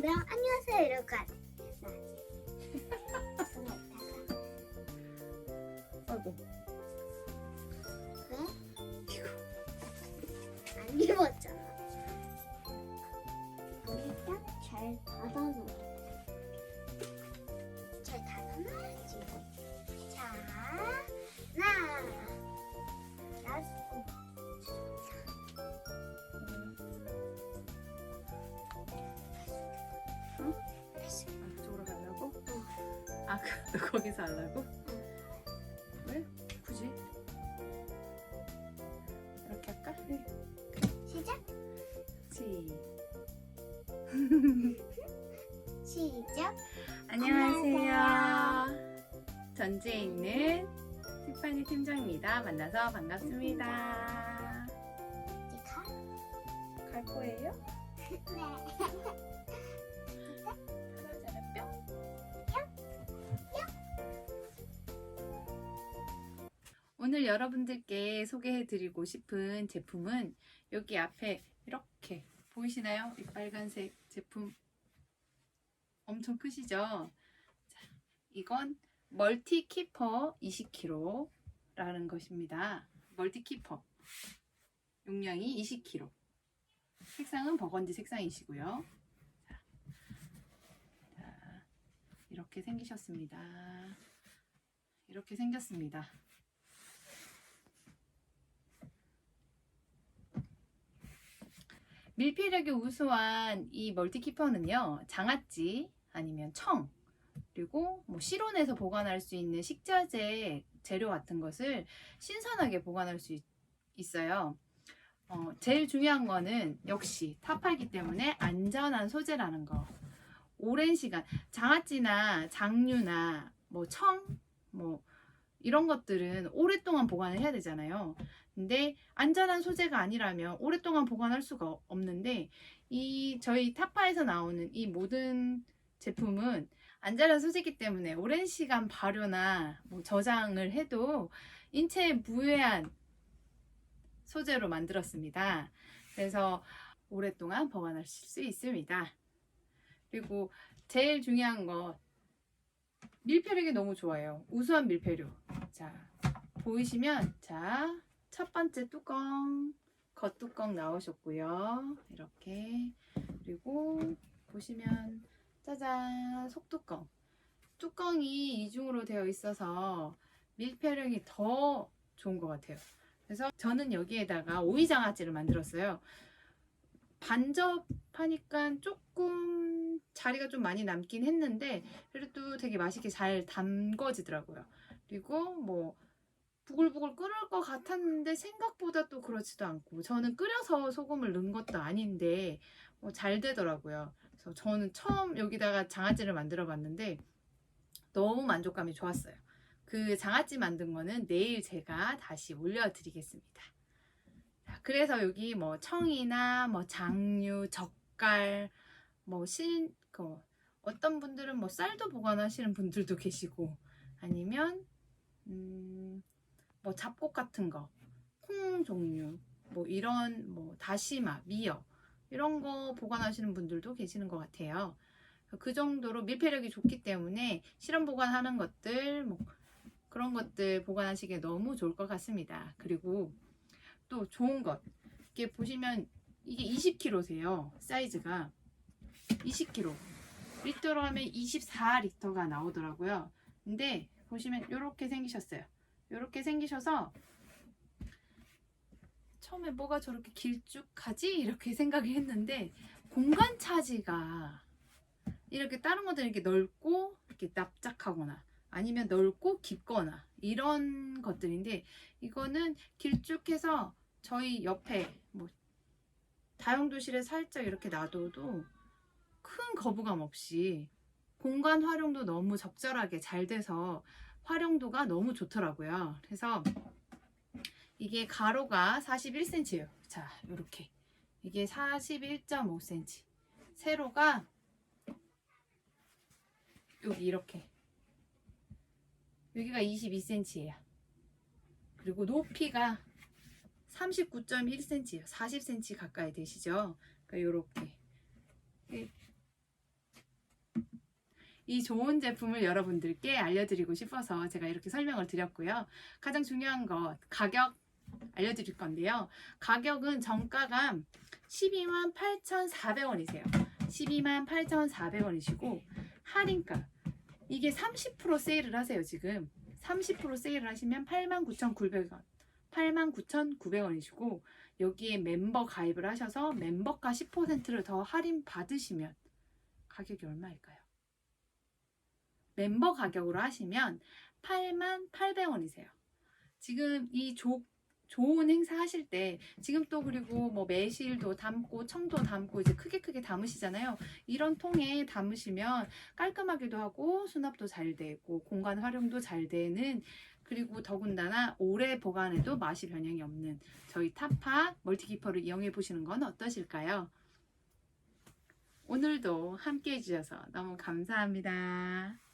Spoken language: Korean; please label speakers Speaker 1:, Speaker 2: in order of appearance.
Speaker 1: 그럼 안녕하세요 이럴까?
Speaker 2: 아, 그, 너 거기서 하려고? 왜? 굳이? 이렇게 할까?
Speaker 1: 시작.
Speaker 2: 시.
Speaker 1: 시작.
Speaker 2: 안녕하세요. 전주에 있는 티파니 팀장입니다. 만나서 반갑습니다.
Speaker 1: 이제 가.
Speaker 2: 갈 거예요?
Speaker 1: 네.
Speaker 2: 오늘 여러분들께 소개해드리고 싶은 제품은 여기 앞에 이렇게 보이시나요? 이 빨간색 제품 엄청 크시죠? 자, 이건 멀티 키퍼 20kg라는 것입니다. 멀티 키퍼 용량이 20kg. 색상은 버건디 색상이시고요. 자, 자, 이렇게 생기셨습니다. 이렇게 생겼습니다. 밀폐력이 우수한 이 멀티키퍼는요, 장아찌 아니면 청, 그리고 뭐 실온에서 보관할 수 있는 식자재 재료 같은 것을 신선하게 보관할 수 있, 있어요. 어, 제일 중요한 거는 역시 타팔기 때문에 안전한 소재라는 거. 오랜 시간, 장아찌나 장류나 뭐 청, 뭐 이런 것들은 오랫동안 보관을 해야 되잖아요. 근데 안전한 소재가 아니라면 오랫동안 보관할 수가 없는데 이 저희 타파에서 나오는 이 모든 제품은 안전한 소재이기 때문에 오랜 시간 발효나 뭐 저장을 해도 인체에 무해한 소재로 만들었습니다. 그래서 오랫동안 보관하실 수 있습니다. 그리고 제일 중요한 거 밀폐력이 너무 좋아요. 우수한 밀폐력. 자, 보이시면 자, 첫 번째 뚜껑, 겉뚜껑 나오셨고요. 이렇게. 그리고 보시면 짜잔, 속뚜껑. 뚜껑이 이중으로 되어 있어서 밀폐력이 더 좋은 것 같아요. 그래서 저는 여기에다가 오이장아찌를 만들었어요. 반접하니까 조금 자리가 좀 많이 남긴 했는데 그래도 되게 맛있게 잘 담궈지더라고요. 그리고 뭐 부글부글 끓을 것 같았는데 생각보다 또 그렇지도 않고 저는 끓여서 소금을 넣은 것도 아닌데 뭐 잘 되더라고요. 그래서 저는 처음 여기다가 장아찌를 만들어 봤는데 너무 만족감이 좋았어요. 그 장아찌 만든 거는 내일 제가 다시 올려드리겠습니다. 자, 그래서 여기 뭐 청이나 뭐 장류, 젓갈, 뭐 실, 그 어떤 분들은 뭐 쌀도 보관하시는 분들도 계시고 아니면 음, 뭐 잡곡 같은 거, 콩 종류, 뭐 이런 뭐 다시마, 미역 이런 거 보관하시는 분들도 계시는 것 같아요. 그 정도로 밀폐력이 좋기 때문에 실험 보관하는 것들 뭐 그런 것들 보관하시기에 너무 좋을 것 같습니다. 그리고 또 좋은 것 이게 보시면 이게 20kg세요. 사이즈가 20kg. 리터로 하면 24리터가 나오더라고요. 근데 보시면 이렇게 생기셨어요. 이렇게 생기셔서 처음에 뭐가 저렇게 길쭉하지? 이렇게 생각을 했는데 공간 차지가 이렇게 다른 것들은 이렇게 넓고 이렇게 납작하거나 아니면 넓고 깊거나 이런 것들인데 이거는 길쭉해서 저희 옆에 뭐 다용도실에 살짝 이렇게 놔둬도 큰 거부감 없이 공간 활용도 너무 적절하게 잘 돼서 활용도가 너무 좋더라고요. 그래서 이게 가로가 41cm예요. 자, 이렇게 이게 41.5cm. 세로가 여기 이렇게 여기가 22cm예요. 그리고 높이가 39.1cm예요. 40cm 가까이 되시죠? 그러니까 이렇게 이 좋은 제품을 여러분들께 알려드리고 싶어서 제가 이렇게 설명을 드렸고요. 가장 중요한 것 가격 알려드릴 건데요. 가격은 정가가 12만 8,400원이세요. 12만 8,400원이시고 할인가 이게 30% 세일을 하세요 지금 30% 세일을 하시면 89,900원 89,900원이시고 여기에 멤버 가입을 하셔서 멤버가 10%를 더 할인 받으시면 가격이 얼마일까요? 멤버 가격으로 하시면 88,800원이세요. 지금 이 조, 좋은 행사 하실 때 지금 또 그리고 뭐 매실도 담고 청도 담고 이제 크게 크게 담으시잖아요. 이런 통에 담으시면 깔끔하기도 하고 수납도 잘 되고 공간 활용도 잘 되는 그리고 더군다나 오래 보관해도 맛이 변형이 없는 저희 타파 멀티키퍼를 이용해 보시는 건 어떠실까요? 오늘도 함께 해주셔서 너무 감사합니다.